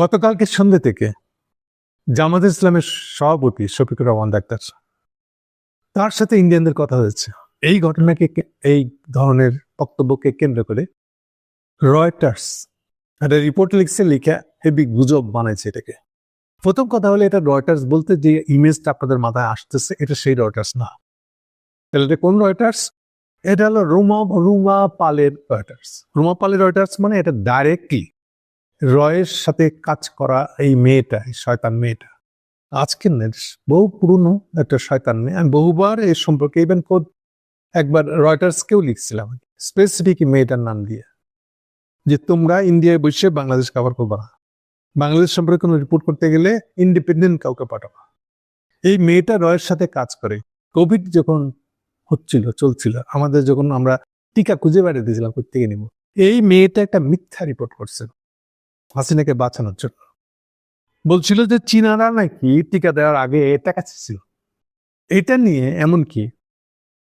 গতকালকে সন্ধ্যে থেকে জামাত ইসলামের সভাপতি শফিকুর রহমান ডাক্তার তার সাথে ইন্ডিয়ানদের কথা হয়েছে। এই ঘটনাকে এই ধরনের বক্তব্যকে কেন্দ্র করে রয়টার্স একটা রিপোর্ট লিখছে, লিখা হেবি গুজব বানাইছে এটাকে। প্রথম কথা হলো এটা রয়টার্স বলতে যে ইমেজটা আপনাদের মাথায় আসতেছে, এটা সেই রয়টার্স না। তাহলে এটা কোন রয়টার্স? এটা হলো রুমা রুমা পালের রয়টার্স। রুমা পালের রয়টার্স মানে এটা ডাইরেক্টলি রয়ের সাথে কাজ করা এই মেয়েটা, এই শয়তান মেয়েটা। আজকের নেই বহু পুরনো একটা শয়তান মেয়ে। আমি বহুবার এই সম্পর্কে ইভেন কোড একবার রয়টার্সকেও লিখছিলাম। স্পেসিফিক মেয়েটার নাম দিয়ে। যে তোমরা ইন্ডিয়ায় বসে বাংলাদেশ কভার করবা না। বাংলাদেশ সম্পর্কে কোনো রিপোর্ট করতে গেলে ইন্ডিপেন্ডেন্ট কাউকে পাঠাবা। এই মেয়েটা রয়ের সাথে কাজ করে। কোভিড যখন হচ্ছিল, চলছিল, আমাদের যখন আমরা টিকা খুঁজে বেড়াতেছিলাম কোথেকে নিব? এই মেয়েটা একটা মিথ্যা রিপোর্ট করছে। হাসিনাকে বাঁচানোর জন্য। বলছিল যে, চীনারা নাকি টিকা দেওয়ার আগে টাকা ছিল। এটা নিয়ে এমনকি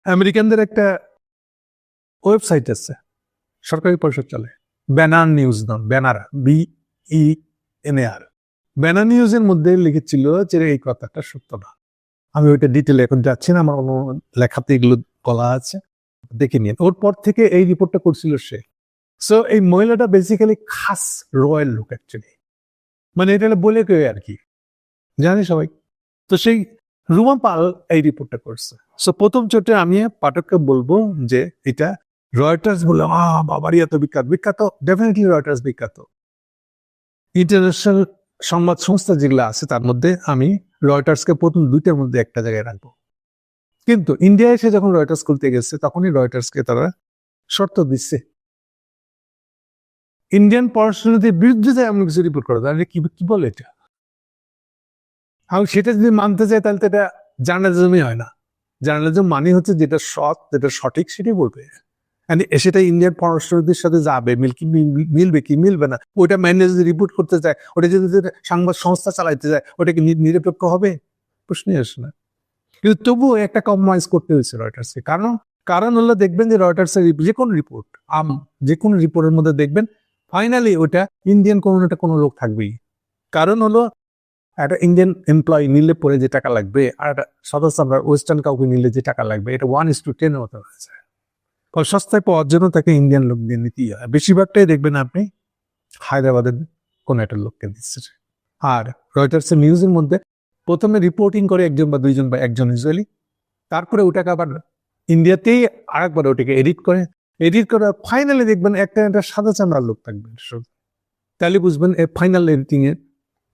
আমেরিকানদের একটা ওয়েবসাইট আছে, সরকারি পরিষদ চলে, ব্যানার নিউজ নাম, banner B E N R banner নিউজের মধ্যে লিখেছিল যে, এই কথাটা সত্য না। আমি ওইটা ডিটেলে এখন যাচ্ছি না, আমার অন্য লেখাতে এগুলো বলা আছে। দেখে নিন। ওর পর থেকে এই রিপোর্টটা করছিল সে। সো এই মহিলাটা বেসিক্যালি খাস রয়্যাল লুক অ্যাকচুয়ালি মানে এটা বলে কেউ আর কি। জানি সবাই? তো সেই রুমা পাল এই রিপোর্টটা করছে। সো প্রথম চোটে আমি পাঠককে বলব যে, এটা রয়টার্স বলে আ বাবারই এত বিখ্যাত। বিখ্যাত ডেফিনেটলি রয়টার্স বিখ্যাত। ইন্টারন্যাশনাল সংবাদ সংস্থা যেগুলো আছে, তার মধ্যে আমি রয়টার্সকে প্রথম দুইটার মধ্যে একটা জায়গায় রাখব। কিন্তু ইন্ডিয়া এসে যখন রয়টার্স খুলতে গেছে, তখনই রয়টার্সকে তারা শর্ত দিচ্ছে। ইন্ডিয়ান পড়াশোনাদের বিরুদ্ধে এমন কিছু রিপোর্ট করা তাহলে কি কি বলে এটা? আর সেটা যদি মানতে চায় তাহলে তো এটা জার্নালিজমই হয় না। জার্নালিজম মানে হচ্ছে যেটা সৎ, যেটা সঠিক সেটাই বলবে। সেটা ইন্ডিয়ান পড়াশোনাদের সাথে যাবে কি মিলবে কি মিলবে না? ওইটা ম্যানেজ রিপোর্ট করতে চায় ওটা যদি সংবাদ সংস্থা চালাইতে যায় ওটা কি নিরপেক্ষ হবে? প্রশ্নই আসে না। কিন্তু তবুও একটা কম্প্রোমাইজ করতে হয়েছে রয়টার্সকে। কারণ কারণ হলো দেখবেন যে রয়টার্সের যে কোনো রিপোর্ট আম যে কোনো রিপোর্টের মধ্যে দেখবেন ফাইনালি ওটা ইন্ডিয়ান কোনো একটা কোনো লোক থাকবেই। কারণ হলো, একটা ইন্ডিয়ান এমপ্লয়ি নিলে পরে যে টাকা লাগবে, আর একটা সদস্য আমরা ওয়েস্টার্ন কাউকে নিলে যে টাকা লাগবে, এটা ওয়ান ইস টু টেনের মতো হয়েছে কারণ সস্তায় পাওয়ার জন্য তাকে ইন্ডিয়ান লোক দিয়ে নিতেই হয়। বেশিরভাগটাই দেখবেন আপনি হায়দ্রাবাদের কোনো একটা লোককে দিচ্ছে। আর রয়টার্সের নিউজের মধ্যে প্রথমে রিপোর্টিং করে একজন বা দুইজন বা একজন ইউজুয়ালি তারপরে ওটাকে আবার ইন্ডিয়াতেই আরেকবার ওটাকে এডিট করে এডিট করে ফাইনালি দেখবেন একটা একটা সাদা চামড়ার লোক থাকবে। তাহলে বুঝবেন ফাইনাল এডিটিং এর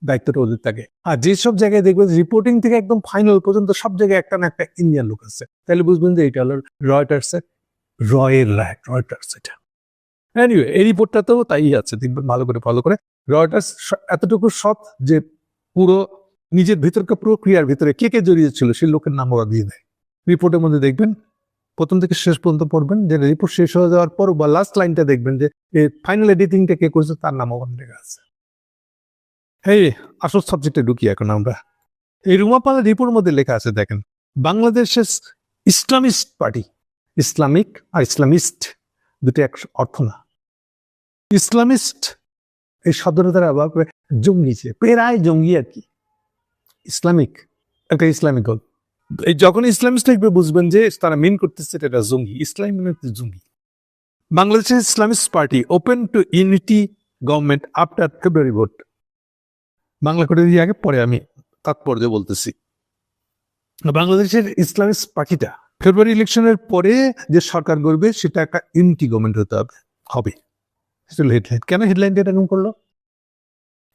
দায়িত্বটা ওদের থাকে। আর যেসব জায়গায় দেখবেন রিপোর্টিং থেকে একদম ফাইনাল পর্যন্ত সব জায়গায় একটা না একটা ইন্ডিয়ান লোক আছে। তাহলে বুঝবেন যে এটা হলো রয়টার্স এর রয়ের রাইট রয়টার্স এটা। এনিওয়ে এই রিপোর্টটাতেও তাই আছে, দেখবেন ভালো করে ফলো করে। রয়টার্স এতটুকু সৎ যে পুরো নিজের ভিতরকার প্রক্রিয়ার ভিতরে কে কে জড়িয়ে ছিল সেই লোকের নাম ওরা দিয়ে দেয়। রিপোর্টের মধ্যে দেখবেন প্রথম থেকে শেষ পর্যন্ত পড়বেন, যে রিপোর্ট শেষ হয়ে যাওয়ার পর বা লাস্ট লাইনটা দেখবেন যে ফাইনাল এডিটিংটা কে করছে তার নাম ওখানে লেখা আছে। এই আসল সাবজেক্টে ঢুকি এখন আমরা। এই রুমাপালের রিপোর্ট মধ্যে লেখা আছে দেখেন, বাংলাদেশের ইসলামিস্ট পার্টি, ইসলামিক আর ইসলামিস্ট দুটো এক অর্থ না। ইসলামিস্ট এই শব্দটা তারা করে জঙ্গিছে, প্রায় জঙ্গি আর কি। ইসলামিক, একটা ইসলামিক গোল এই যখন ইসলামিস্ট লিখবে বুঝবেন যে তারা মিন করতেছে এটা জঙ্গি। ইসলাম মানে জঙ্গি। বাংলাদেশের Islamist party open to unity government after February vote Bangla করে দিয়ে আগে? পরে আমি তাৎপর্য বলতেছি। বাংলাদেশের ইসলামিস্ট পার্টিটা ফেব্রুয়ারি ইলেকশনের পরে যে সরকার গড়বে, সেটা একটা ইউনিটি গভর্নমেন্ট হতে হবে। হবে। হেডলাইন কেন হেডলাইনটা এরকম করল?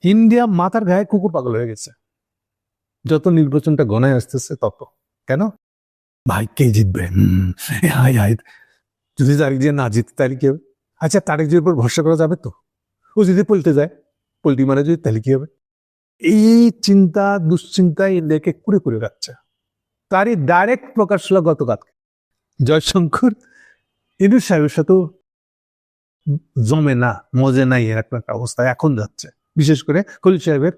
ইন্ডিয়া মাথার গায়ে কুকুর পাগল হয়ে গেছে। যত নির্বাচনটা গনায় আসতেছে, তত। কেন? ভাই, কে জিতবে? যদি তারিখ যে না জিতে কি হবে? আচ্ছা তারিখ যে উপর ভরসা করা যাবে তো? ও যদি পল্টে যায়, পল্টি মানে যদি তাহলে কি হবে? এই চিন্তা, দুশ্চিন্তা ইন্ডিয়াকে কুড়ে কুড়ে রাখছে তারই ডাইরেক্ট প্রকাশ হলো গতকাল জয়শঙ্কর ইন্দু সাহেবের সাথেও জমে না, মজে নাই এরকম একটা অবস্থা এখন যাচ্ছে। বিশেষ করে খলিল সাহেবের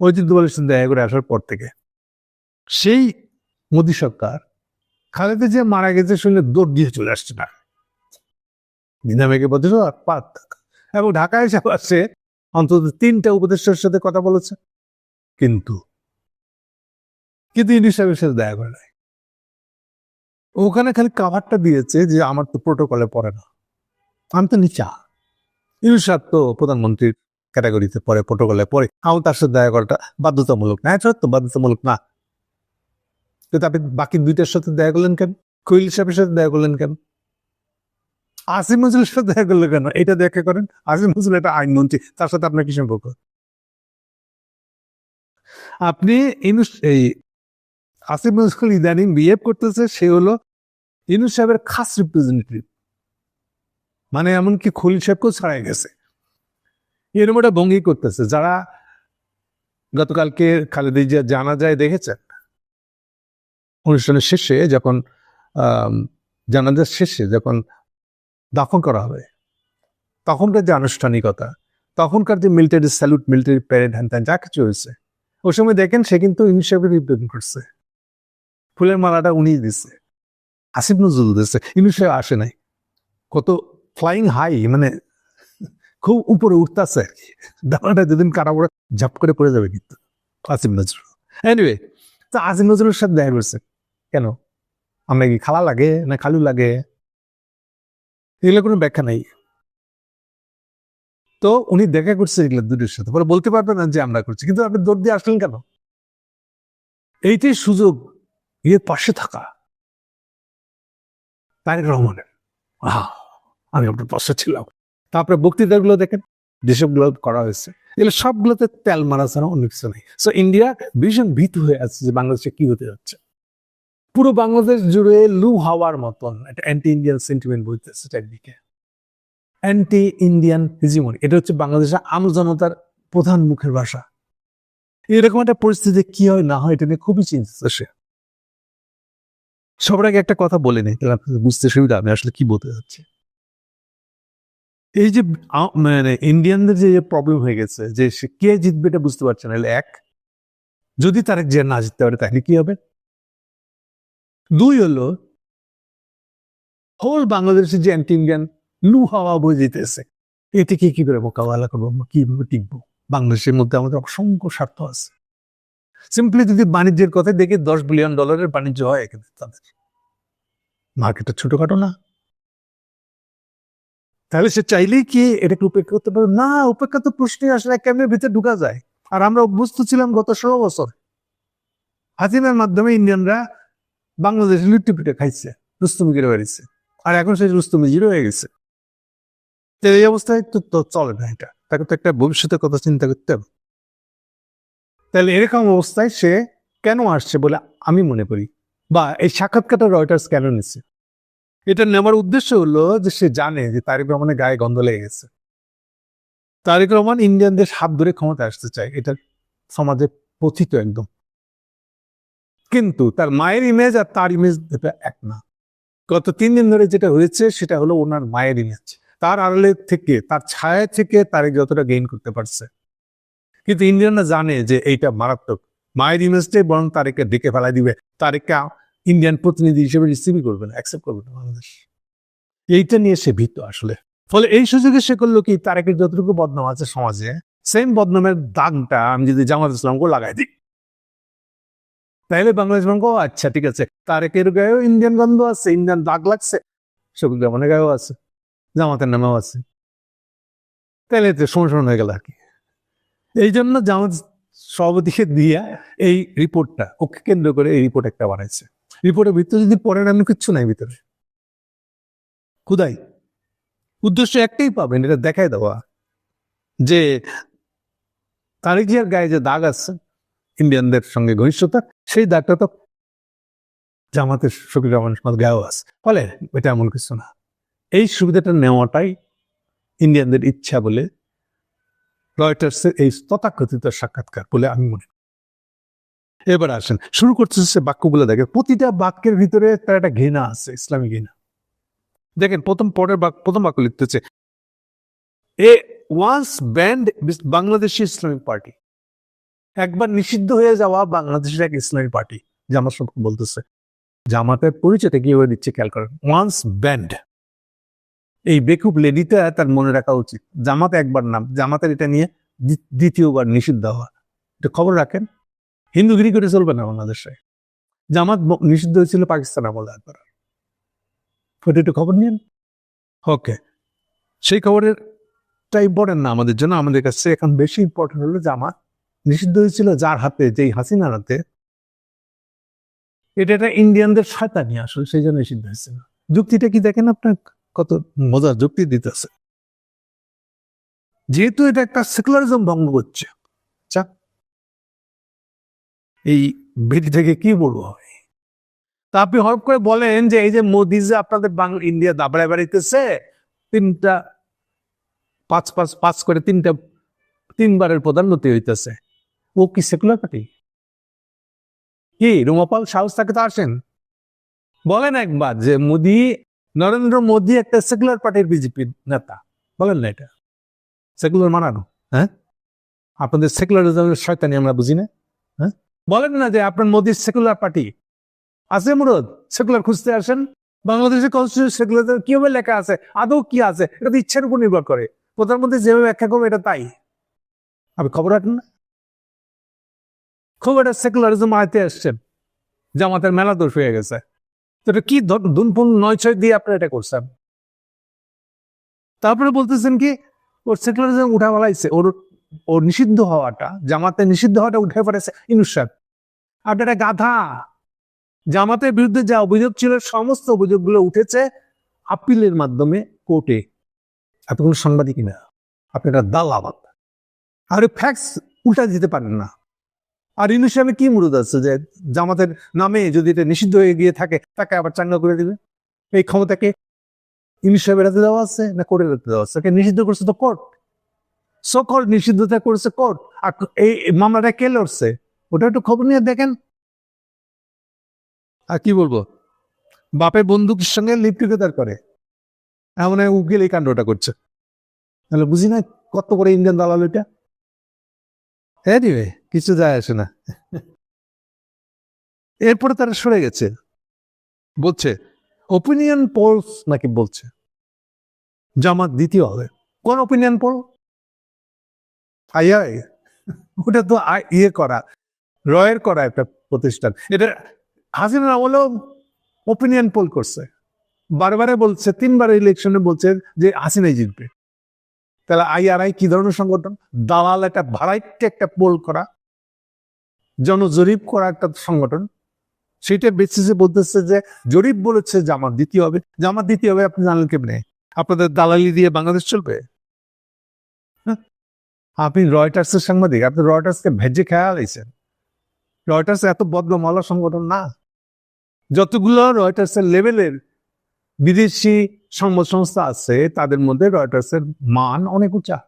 ঐতিহ্যবালের সাথে দেখা করে আসার পর থেকে। সেই মোদী সরকার খালেদা যে মারা গেছে শুনে দৌড় দিয়ে চলে আসছে না দিনামেকে বলছিল পাত এবং ঢাকায় এসে আসছে অন্তত তিনটা উপদেষ্টার সাথে কথা বলেছে। কিন্তু কিন্তু ইউনিস সাহেবের সাথে দেখা করে নাই। ওখানে খালি কাভারটা দিয়েছে যে, আমার তো প্রোটোকলে পড়ে না। আমি তো নিচা। ইউনিস সাহেব তো প্রধানমন্ত্রীর ক্যাটাগরিতে পড়ে প্রোটোকলে পড়ে। আমি তার সাথে দেখা করাটা বাধ্যতামূলক না। এটা তো বাধ্যতামূলক না। কিন্তু আপনি বাকি দুইটার সাথে দেখা করলেন কেন? কৈল সাহেবের সাথে দেখা করলেন কেন? আসিম নজরুলের সাথে দেখা করলেন কেন? এটা দেখা করেন। আসিম নজরুল একটা আইনমন্ত্রী। তার সাথে আপনার কি সম্পর্ক? আপনি এই আসিম ইদানিং বিহেভ করতেছে, সে হলো ইনুস সাহেবের খাস রিপ্রেজেন্টেটিভ মানে এমনকি খলিল সাহেবকেও ছাড়াই গেছে। এরকম একটা ভঙ্গি করতেছে। যারা গতকালকে খালেদা জিয়া জানা যায় দেখেছেন অনুষ্ঠানের শেষে যখন জানাজার শেষে যখন দাফন করা হবে, তখনকার যে আনুষ্ঠানিকতা, তখনকার যে মিলিটারি স্যালুট মিলিটারি প্যারেড হ্যান যা কিছু হয়েছে, ওই সময় দেখেন সে কিন্তু ইনিশিয়াটিভ রিপ্রেজেন্ট করছে। ফুলের মালাটা উনি দিচ্ছে আসিফ নজরুল দিচ্ছে ইনিশিয়াটিভ আসে নাই। কত ফ্লাইং হাই মানে খুব উপরে উঠতেছে আর কি। দাঁড়াটা যেদিন কারা পড়ে, ঝাপ করে পড়ে যাবে কিন্তু, আসিফ নজরুল। এনিওয়ে তো আসিফ নজরুলের সাথে দেখা করছে। কেন? আমরা কি খালা লাগে না খালু লাগে? এগুলো কোনো ব্যাখ্যা নাই। তো উনি দেখা করছে এগুলো দুটোর সাথে। পরে বলতে পারবেন না যে আমরা করছি কিন্তু আপনি দৌড় দিয়ে আসলেন কেন? এইটাই সুযোগ ইয়ে পাশে থাকা। তারেক রহমানের। আহ, আমি আপনার পাশে ছিলাম। তারপরে বক্তৃতাগুলো দেখেন যেসবগুলো করা হয়েছে। এগুলো সবগুলোতে তেল মারা ছাড়া অন্য কিছু নেই। সো ইন্ডিয়া ভীষণ ভীতু হয়ে আছে যে বাংলাদেশে কি হতে যাচ্ছে। পুরো বাংলাদেশ জুড়ে লু হাওয়ার মতন একটা অ্যান্টি ইন্ডিয়ান সেন্টিমেন্ট বলতেছে চারিদিকে। অ্যান্টি ইন্ডিয়ান হিজিমনি এটা হচ্ছে বাংলাদেশের আম জনতার প্রধান মুখের ভাষা। এরকম একটা পরিস্থিতি কি হয়, না হয়, এটা নিয়ে খুবই চিন্তিত সে। সবার আগে একটা কথা বলে নেই বুঝতে সুবিধা আমি আসলে কি বলতে যাচ্ছি। এই যে মানে ইন্ডিয়ানদের যে প্রবলেম হয়ে গেছে, যে সে কে জিতবে এটা বুঝতে পারছে না। এক, যদি তারেক জিয়া না জিততে পারে, তাহলে কি হবে? দুই হলো হোল বাংলাদেশের যে অ্যান্টি ইন্ডিয়ান লু হাওয়া বয়ে যেতেছে এটিকে কি করে মোকাবেলা করব? আমরা কীভাবে টিকবো? বাংলাদেশের মধ্যে আমাদের অসংখ্য স্বার্থ আছে। সিম্পলি যদি বাণিজ্যের কথা দেখি, দশ বিলিয়ন ডলারের বাণিজ্য হয় এখানে তাদের। মার্কেটটা ছোটখাটো না। তাহলে সে চাইলেই কি এটাকে উপেক্ষা করতে পারবে? না, উপেক্ষা তো প্রশ্নই আসলে ক্যামের ভিতরে ঢুকা যায়? আর আমরা অভ্যস্ত ছিলাম গত ষোলো বছর। হাসিনার মাধ্যমে ইন্ডিয়ানরা বাংলাদেশ লুট্টি পিটে খাইছে রুস্তমি গিরে বেরিয়েছে আর এখন সেই রুস্তমি জিরো হয়ে গেছে এই অবস্থায় তো তো চলে না এটা। তাকে তো একটা ভবিষ্যতের কথা চিন্তা করতে হবে। তাহলে এরকম অবস্থায় সে কেন আসছে বলে আমি মনে করি? বা এই সাক্ষাৎকারটা রয়টার্স কেন নিচ্ছে এটা নেওয়ার উদ্দেশ্য হলো যে সে জানে যে তারেক রহমানের গায়ে গন্ধ লেগে গেছে। তারেক রহমান ইন্ডিয়ানদের হাত ধরে ক্ষমতা আসতে চায়। এটা সমাজে পথিত একদম। কিন্তু তার মায়ের ইমেজ আর তার ইমেজ এটা এক না। গত তিন দিন ধরে যেটা হয়েছে সেটা হলো ওনার মায়ের ইমেজ তার আড়ালে থেকে, তার ছায়া থেকে তারেক যতটা গেইন করতে পারছে। কিন্তু ইন্ডিয়ানরা জানে যে এইটা মারাত্মক। মায়ের ইমেজটাই বরং তারেককে ডেকে ফেলাই দিবে। তারেককে ইন্ডিয়ান প্রতিনিধি হিসেবে রিসিভই করবে না অ্যাকসেপ্ট করবে না বাংলাদেশ। এইটা নিয়ে সে ভীত আসলে। ফলে এই সুযোগে সে করল কি, তারেকের যতটুকু বদনাম আছে সমাজে সেম বদনামের দাগটা আমি যদি জামাত ইসলামকে লাগাই দিই। তাইলে বাংলাদেশ ব্যাংক আচ্ছা ঠিক আছে। তারেকের গায়েও ইন্ডিয়ান গন্ধ আছে ইন্ডিয়ান দাগ লাগছে। শফিক রহমানের গায়েও আছে, জামাতের নামেও আছে। তাহলে তো সমস্যা হয়ে গেল আর কি। এই জন্য জামাত সভাপতিকে দিয়া এই রিপোর্টটা, ওকে কেন্দ্র করে এই রিপোর্ট একটা বানাইছে। রিপোর্টের ভিতরে যদি পড়েন এমন কিচ্ছু নাই ভিতরে। খুদাই। উদ্দেশ্য একটাই পাবেন, এটা দেখাই দেওয়া। যে তারেক জিয়ার গায়ে যে দাগ আছে ইন্ডিয়ানদের সঙ্গে ঘনিষ্ঠতা, সেই দাগটা তো জামাতের রহমানের সমাজ গায়েও আছে। ফলে এটা এমন কিছু না। এই সুবিধাটা নেওয়াটাই ইন্ডিয়ানদের ইচ্ছা বলে রয়টার্সের এই তথাকথিত সাক্ষাৎকার বলে আমি মনে। এবার আসেন, শুরু করতেছে সে বাক্যগুলো দেখে প্রতিটা বাক্যের ভিতরে তার একটা ঘৃণা আছে, ইসলামী ঘৃণা। দেখেন, প্রথম পরের বাক্য, প্রথম বাক্য লিখতেছে a once banned Bangladeshi Islamic party একবার নিষিদ্ধ হয়ে যাওয়া বাংলাদেশের এক ইসলামী পার্টি, জামাত সম্পর্কে বলতেছে। জামাতের পরিচয়টা কীভাবে দিচ্ছে খেয়াল করেন? ওয়ান্স ব্যান্ড এই বেকুব লেডিটা তার মনে রাখা উচিত। জামাত একবার নাম, জামাতের এটা নিয়ে দ্বিতীয়বার নিষিদ্ধ হওয়া। এটা খবর রাখেন? হিন্দুগিরি করে চলবে না বাংলাদেশে। জামাত নিষিদ্ধ হয়েছিল পাকিস্তান আমলে একবার ওটা একটু খবর নিন ওকে। সেই খবরের টা ইম্পর্টেন্ট না আমাদের জন্য। আমাদের কাছে এখন বেশি ইম্পর্টেন্ট হলো জামাত নিষিদ্ধ হয়েছিল যার হাতে, যেই হাসিনার হাতে। এটা একটা ইন্ডিয়ানদের শয়তানি আসলে, সেই জন্য নিষিদ্ধ হয়েছিল। যুক্তিটা কি দেখেন আপনার? কত মজার যুক্তি দিতেছে। যেহেতু এটা একটা সেকুলারিজম ভঙ্গ করছে আচ্ছা এই ভীতি থেকে কি বলব? তা আপনি হঠাৎ করে বলেন যে, এই যে মোদি যে আপনাদের বাংলা ইন্ডিয়া দাবড়ায় বাড়িতেছে, তিনটা, পাঁচ পাঁচ পাঁচ করে তিনটা, তিনবারের প্রধানমন্ত্রী হইতেছে। ও কি সেকুলার পার্টি কি? রুমাপাল সাহস থাকে তো আসেন। বলেন একবার যে মোদি, নরেন্দ্র মোদি একটা সেকুলার পার্টির বিজেপির নেতা। বলেন না এটা। সেকুলার মানানো হ্যাঁ? আপনাদের সেকুলারিজমের শয়তানি আমরা বুঝি না হ্যাঁ? বলেন না যে আপনার মোদির সেকুলার পার্টি আছে মুরদ সেকুলার খুঁজতে আসেন। বাংলাদেশের কনস্টিটিউশন সেকুলার কীভাবে লেখা আছে? আদৌ কি আছে? এটা তো ইচ্ছার উপর নির্ভর করে। প্রধানমন্ত্রী যেভাবে ব্যাখ্যা করবে, এটা তাই। আপনি খবর রাখেন না? খুব একটা সেকুলারিজম আয়তে আসছেন জামাতের মেলা দোষ হয়ে গেছে। তো এটা কি দুনপুন নয় ছয় দিয়ে আপনারা এটা করছেন? তারপরে বলতেছেন কি, ওর সেকুলারিজম উঠা বলাইছে ওর ওর নিষিদ্ধ হওয়াটা, জামাতে নিষিদ্ধ হওয়াটা উঠে পড়েছে ইনুসাদ আপনার একটা গাধা। জামাতের বিরুদ্ধে যা অভিযোগ ছিল, সমস্ত অভিযোগগুলো উঠেছে আপিলের মাধ্যমে কোর্টে। এত কোনো সাংবাদিক না, আপনি একটা দালাবাদ আর ফ্যাক্স উল্টা দিতে পারেন না। আর ইনুসামে কি মুরুদ আছে যে জামাতের নামে যদি এটা নিষিদ্ধ হয়ে গিয়ে থাকে, তাকে আবার চাঙ্গা করে দিবে? এই ক্ষমতাকে ইনুসাহেব এড়াতে দেওয়া আছে না কোর্টে এড়াতে দেওয়া আছে? নিষিদ্ধ করছে তো কোর্ট। সকল নিষিদ্ধতা করেছে কোর্ট। আর এই মামলাটা কে লড়ছে? ওটা একটু খবর নিয়ে দেখেন। আর কি বলব? বাপের বন্দুকের সঙ্গে লিপ টুগেদার করে। এমন উকিল এই কাণ্ডটা করছে। তাহলে বুঝি না কত করে ইন্ডিয়ান দালাল এটা? এনিওয়ে কিছু যায় আসে না। এরপরে তারা সরে গেছে। বলছে ওপিনিয়ন পোলস নাকি বলছে? জামাত দ্বিতীয় হবে। কোন ওপিনিয়ন পোল আইআই। ওটা তো ইয়ে করা, রয়ের করা একটা প্রতিষ্ঠান। এটা হাসিনা আমলেও ওপিনিয়ন পোল করছে। বারবারে বলছে, তিনবার ইলেকশনে বলছে যে হাসিনাই জিতবে। তাহলে আইআরআই কি ধরনের সংগঠন? দালাল একটা ভাড়াইটে একটা পোল করা, জনজরিপ করা একটা সংগঠন। সেটা বেসিসে বলতেছে যে, জরিপ বলেছে জামাত দ্বিতীয় হবে। জামাত দ্বিতীয় হবে, আপনি জানলেন কেমনে? আপনাদের দালালি দিয়ে বাংলাদেশ চলবে? হ্যাঁ? আপনি রয়টার্সের সাংবাদিক, আপনি রয়টার্সকে ভেজে খেয়াল আইছেন রয়টার্স এত বদলমালা সংগঠন না। যতগুলো রয়টার্সের লেভেলের বিদেশি সংবাদ সংস্থা আছে, তাদের মধ্যে রয়টার্সের মান অনেক উঁচা।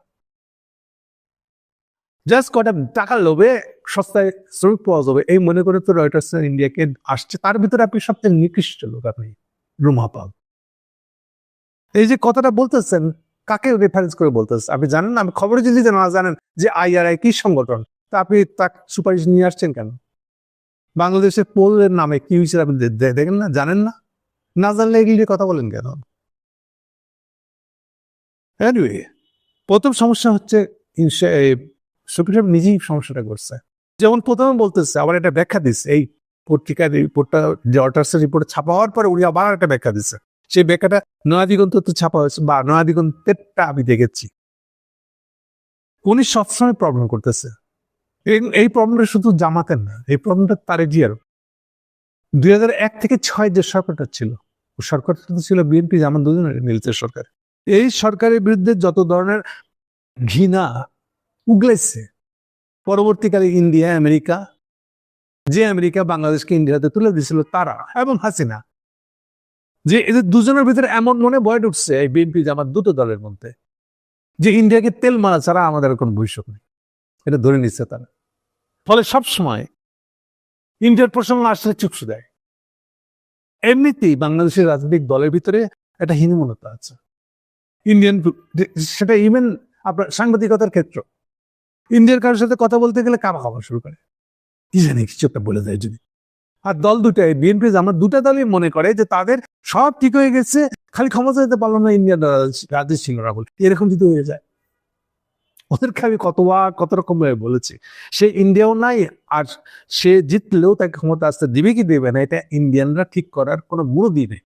জাস্ট কটা টাকা লোভে, সস্তায় শ্রমিক পাওয়া যাবে, এই মনে করে তো রয়টার্স ইন্ডিয়াকে আসছে। তার ভিতরে আপনি সবচেয়ে নিকৃষ্ট লোক আপনি, রুমা পাল। এই যে কথাটা বলতেছেন, কাকে রেফারেন্স করে বলতেছেন? আপনি জানেন না? আমি খবরে যদি না জানেন যে আইআরআই কি সংগঠন, তা আপনি তার সুপারিশ নিয়ে আসছেন কেন? বাংলাদেশের পোলের নামে কি হয়েছে আপনি দেখেন না? জানেন না? না জানলে এগুলি কথা বলেন কেন? এনিওয়ে প্রথম সমস্যা হচ্ছে সাহেব নিজেই সমস্যাটা করছে। যেমন প্রথমে বলতেছে, আবার একটা ব্যাখ্যা দিচ্ছে এই পত্রিকার রিপোর্টটা যে অটার্সের রিপোর্ট ছাপা হওয়ার পরে উনি আবার একটা ব্যাখ্যা দিচ্ছে সেই ব্যাখ্যাটা নয়াদিগন্ত তো ছাপা হয়েছে, বা নয়াদিগন্তেরটা আমি দেখেছি। উনি সবসময় প্রবলেম করতেছে। এই- প্রবলেমটা শুধু জামাতের না, এই প্রবলেমটা তার জিয়ার দুই হাজার এক থেকে ছয় যে সরকারটা ছিল ও সরকারটা তো ছিল বিএনপি জামাত দুজনের মিলিত সরকার। এই সরকারের বিরুদ্ধে যত ধরনের ঘৃণা উগলেছে, পরবর্তীকালে ইন্ডিয়া, আমেরিকা, যে আমেরিকা বাংলাদেশকে ইন্ডিয়াতে তুলে দিয়েছিল তারা এবং হাসিনা। যে এদের দুজনের ভিতরে এমন মনে ভয় ঢুকছে এই বিএনপি জামাত দুটো দলের মধ্যে, যে ইন্ডিয়াকে তেল মারা ছাড়া আমাদের কোনো ভবিষ্যৎ নেই। এটা ধরে নিচ্ছে তারা। ফলে সব সময় ইন্ডিয়ার প্রসঙ্গ আসলে চুকসু দেয়। এমনিতেই বাংলাদেশের রাজনৈতিক দলের ভিতরে একটা হীনমনতা আছে। ইন্ডিয়ান সেটা ইভেন আপনার সাংবাদিকতার ক্ষেত্র। ইন্ডিয়ার কারোর সাথে কথা বলতে গেলে কামা খাওয়া শুরু করে। কি জানি, কিছু একটা বলে দেয় যদি। আর দল দুটাই বিএনপি আমার দুটা দলই মনে করে যে, তাদের সব ঠিক হয়ে গেছে, খালি ক্ষমতা যেতে পারল না ইন্ডিয়ান রাজ্য ছিল রাহুল। এরকম যদি হয়ে যায় ওদেরকে আমি কতবার, কত রকম ভাবে বলেছি। সে ইন্ডিয়াও নাই, আর সে জিতলেও তাকে ক্ষমতা আসতে দিবে কি দেবে না, এটা ইন্ডিয়ানরা ঠিক করার কোনো মুরুদি নেই।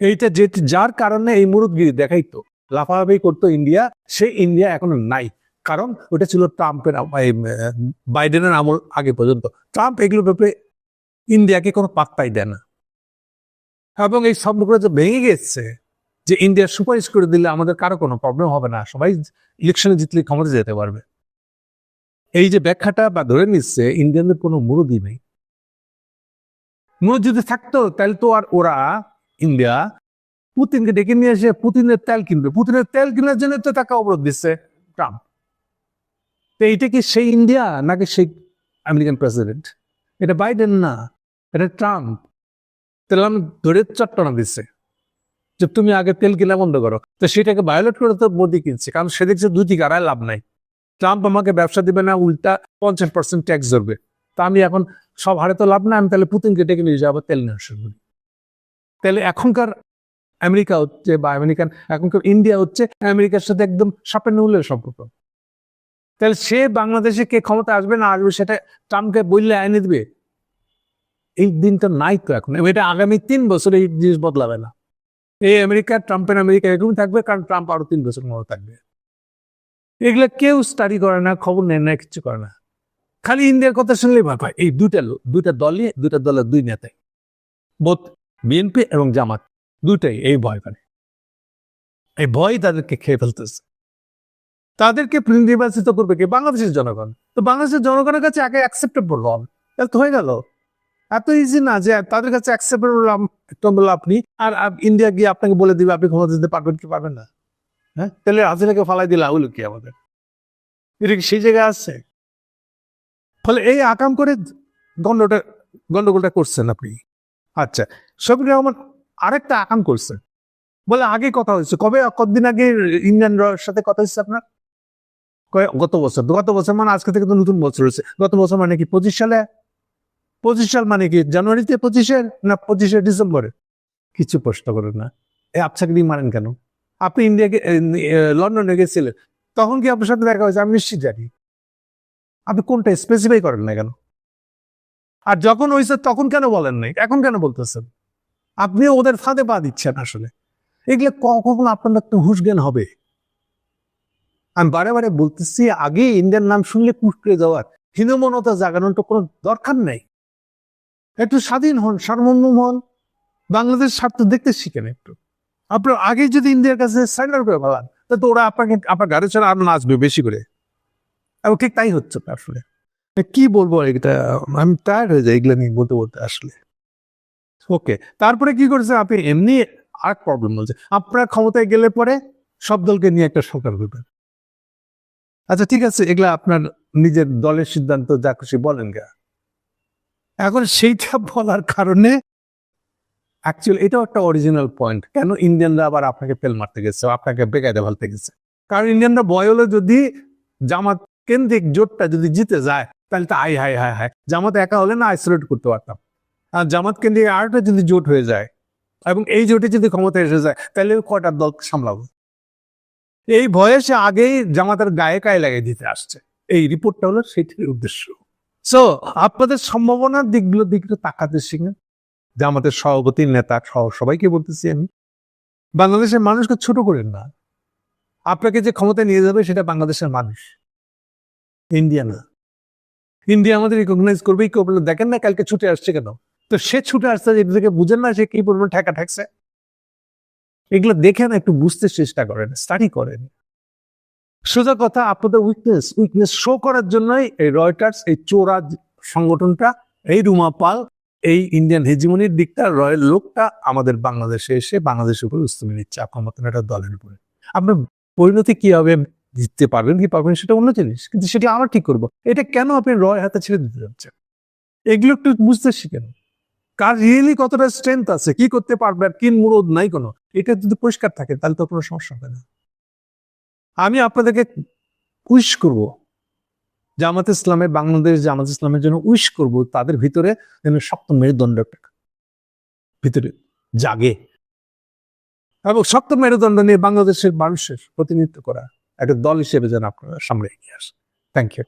এইটা যে, যার কারণে এই মুরুদগিরি দেখাইতো লাফালাফি করতো ইন্ডিয়া সেই ইন্ডিয়া এখনও নাই। কারণ ওটা ছিল ট্রাম্পের বাইডেনের আমল আগে পর্যন্ত। ট্রাম্প এগুলোর ব্যাপারে ইন্ডিয়াকে কোনো পাত্তাই দেয় না। এবং এই শব্দগুলো যে ভেঙে গেছে যে ইন্ডিয়া সুপারিশ করে দিলে আমাদের কারও কোনো প্রবলেম হবে না। সবাই ইলেকশনে জিতলে ক্ষমতা যেতে পারবে। এই যে ব্যাখ্যাটা বা ধরে নিচ্ছে, ইন্ডিয়ানদের কোনো মুরুদি নেই। মুরুদ যদি থাকতো, তাহলে তো আর ওরা ইন্ডিয়া পুতিনকে ডেকে নিয়ে এসে পুতিনের তেল কিনবে। পুতিনের তেল কেনার জন্য তো তাকে অবরোধ দিচ্ছে ট্রাম্প। তো এইটা কি সেই ইন্ডিয়া নাকি সেই আমেরিকান প্রেসিডেন্ট এটা বাইডেন না, এটা ট্রাম্প। তেল আমি ধরে চট্টনা দিচ্ছে। যে তুমি আগে তেল কিনা বন্ধ করো। তো সেটাকে ভায়োলেট করে তো মোদি কিনছে, কারণ সে দেখছে দুই দিকে আড়াই লাভ নাই। ট্রাম্প আমাকে ব্যবসা দিবে না, উল্টা পঞ্চাশ পার্সেন্ট ট্যাক্স ধরবে। তা আমি এখন সব হারে তো লাভ না আমি তাহলে পুতিনকে ডেকে নিয়ে যাব তেল নেওয়া শুরু করি তাহলে এখনকার আমেরিকা হচ্ছে বা আমেরিকান, এখনকার ইন্ডিয়া হচ্ছে আমেরিকার সাথে একদম সাপের নূলের সম্পর্ক। তাহলে সে বাংলাদেশে কে ক্ষমতা আসবে না আসবে সেটা ট্রাম্পকে বললে আইনে দিবে। এই দিনটা নাই তো এখন এটা আগামী তিন বছর এই জিনিস বদলাবে না। এই আমেরিকা ট্রাম্পের আমেরিকা এরকমই থাকবে, কারণ ট্রাম্প আরও তিন বছর মতো থাকবে। এগুলো কেউ স্টাডি করে না, খবর নেয় না, কিছু করে না। খালি ইন্ডিয়ার কথা শুনলেই ভয় পায়। এই দুইটা দুইটা দলই, দুইটা দলের দুই নেতাই। বোধ বিএনপি এবং জামাত দুটাই এই ভয় করে। এই ভয় তাদেরকে খেয়ে ফেলতেছে। তাদেরকে নির্বাচিত করবে কি? বাংলাদেশের জনগণ। তো বাংলাদেশের জনগণের কাছে আগে অ্যাকসেপ্টেবল তাহলে তো হয়ে গেল। এত ইজি না যে তাদের কাছে অ্যাকসেপ্টেবল আপনি আর ইন্ডিয়া গিয়ে আপনাকে বলে দিবে, আপনি ক্ষমতা দিতে পারবেন কি পারবেন না। হ্যাঁ? তাহলে হাজিরাকে ফালাই দিলে হলো কি আমাদের? এটা কি সেই জায়গায় আছে? ফলে এই আকাম করে গন্ডটা গন্ডগোলটা করছেন আপনি। আচ্ছা শফিক রহমান আরেকটা আকাম করছেন। বলে আগে কথা হয়েছে, কবে, কতদিন আগে ইন্ডিয়ান রয়ের সাথে কথা হয়েছে আপনার? গত বছর গত বছর মানে আজকে থেকে তো নতুন বছর হয়েছে। গত বছর মানে কি, পঁচিশ সালে? পঁচিশ সাল মানে কি? জানুয়ারিতে পঁচিশের না পঁচিশে ডিসেম্বরে? কিছু প্রশ্ন করেন না। এই আপসাকরি মানেন কেন? আপনি ইন্ডিয়াকে লন্ডনে গেছিলেন। তখন কি আপনার সাথে দেখা হয়েছে? আমি নিশ্চিত জানি। আপনি কোনটা স্পেসিফাই করেন না কেন? আর যখন হয়েছে তখন কেন বলেন নাই? এখন কেন বলতেছেন? আপনি ওদের ফাঁদে পা দিচ্ছেন আসলে। এগুলো কখন আপনার একটু হুশ জ্ঞান হবে? আমি বারে বারে বলতেছি, আগে ইন্ডিয়ার নাম শুনলে কুটকে যাওয়ার। হীনমনতা জাগানোর তো কোনো দরকার নেই। একটু স্বাধীন হন, সার্বভৌম হন। বাংলাদেশ স্বার্থ দেখতে শিখেন একটু। আপনার আগে যদি ইন্ডিয়ার কাছে সাইনার করে ফেলান তা তো ওরা আপনাকে, আপনার গাড়ি ছাড়া আরও নাচবে বেশি করে। এবং ঠিক তাই হচ্ছে আসলে। কি বলব এটা? আমি টায়ার্ড হয়ে যাই এগুলো নিয়ে বলতে বলতে আসলে। ওকে তারপরে কি করেছে আপনি এমনি আর প্রবলেম বলছে আপনার ক্ষমতায় গেলে পরে সব দলকে নিয়ে একটা সরকার করবেন। আচ্ছা ঠিক আছে, এগুলা আপনার নিজের দলের সিদ্ধান্ত, যা খুশি বলেন গা। এখন সেইটা বলার কারণে অ্যাকচুয়ালি এটাও একটা অরিজিনাল পয়েন্ট কেন ইন্ডিয়ানরা আবার আপনাকে ফেল মারতে গেছে, আপনাকে বেকায়দা ফেলতে গেছে? কারণ ইন্ডিয়ানরা বয় হলে যদি জামাত কেন্দ্রিক জোটটা যদি জিতে যায়, তাহলে তো আই হাই হাই হাই জামাত একা হলে না আইসোলেট করতে পারতাম। আর জামাত কেন্দ্রিক আরেকটা যদি জোট হয়ে যায়, এবং এই জোটে যদি ক্ষমতা এসে যায়, তাহলে কয়টার দল সামলাবো? এই ভয়ে সে আগেই জামাতের গায়ে গায়ে লাগিয়ে দিতে আসছে। এই রিপোর্টটা হলো সেইটির উদ্দেশ্য। সো আপনাদের সম্ভাবনার দিকগুলোর দিকে একটু তাকাতে শিখেন। আমাদের সভাপতি, নেতা সহ সবাইকে বলতেছি আমি, বাংলাদেশের মানুষকে ছোট করেন না। আপনাকে যে ক্ষমতায় নিয়ে যাবে সেটা বাংলাদেশের মানুষ। ইন্ডিয়া না। ইন্ডিয়া আমাদের রিকগনাইজ করবেই করবে দেখেন না কালকে ছুটে আসছে কেন? তো সে ছুটে আসছে এটা থেকে বুঝেন না সে কি পরিমাণ ঠেকা ঠেকছে। এগুলো দেখেন একটু বুঝতে চেষ্টা করেন স্টাডি করেন। সোজা কথা, আপনাদের উইকনেস উইকনেস শো করার জন্যই এই রয়টার্স এই চোরা সংগঠনটা, এই রুমা পাল এই ইন্ডিয়ান হেজিমনির দিকটা রয়্যাল লোকটা আমাদের বাংলাদেশে এসে বাংলাদেশের উপর উস্তমি নিচ্ছে মতন একটা দলের উপরে। আপনার পরিণতি কি হবে জিততে পারবেন কি পারবেন সেটা অন্য জিনিস, কিন্তু সেটা আমরা ঠিক করব? এটা কেন আপনি রয় হাতে ছেড়ে দিতে যাচ্ছেন? এগুলো একটু বুঝতে শিখেন কার রিয়েলি কতটা স্ট্রেংথ আছে, কি করতে পারবে আর কি মুরদ নাই কোনো, এটা যদি পরিষ্কার থাকে, তাহলে তো কোনো সমস্যা হবে না। আমি আপনাদেরকে উইশ করব। জামাত ইসলামে, বাংলাদেশ জামাত ইসলামের জন্য উইশ করব, তাদের ভিতরে যেন শক্ত মেরুদণ্ড ভিতরে জাগে। এবং শক্ত মেরুদণ্ড নিয়ে বাংলাদেশের মানুষের প্রতিনিধিত্ব করা একটা দল হিসেবে যেন আপনারা সামনে এগিয়ে আসে থ্যাংক ইউ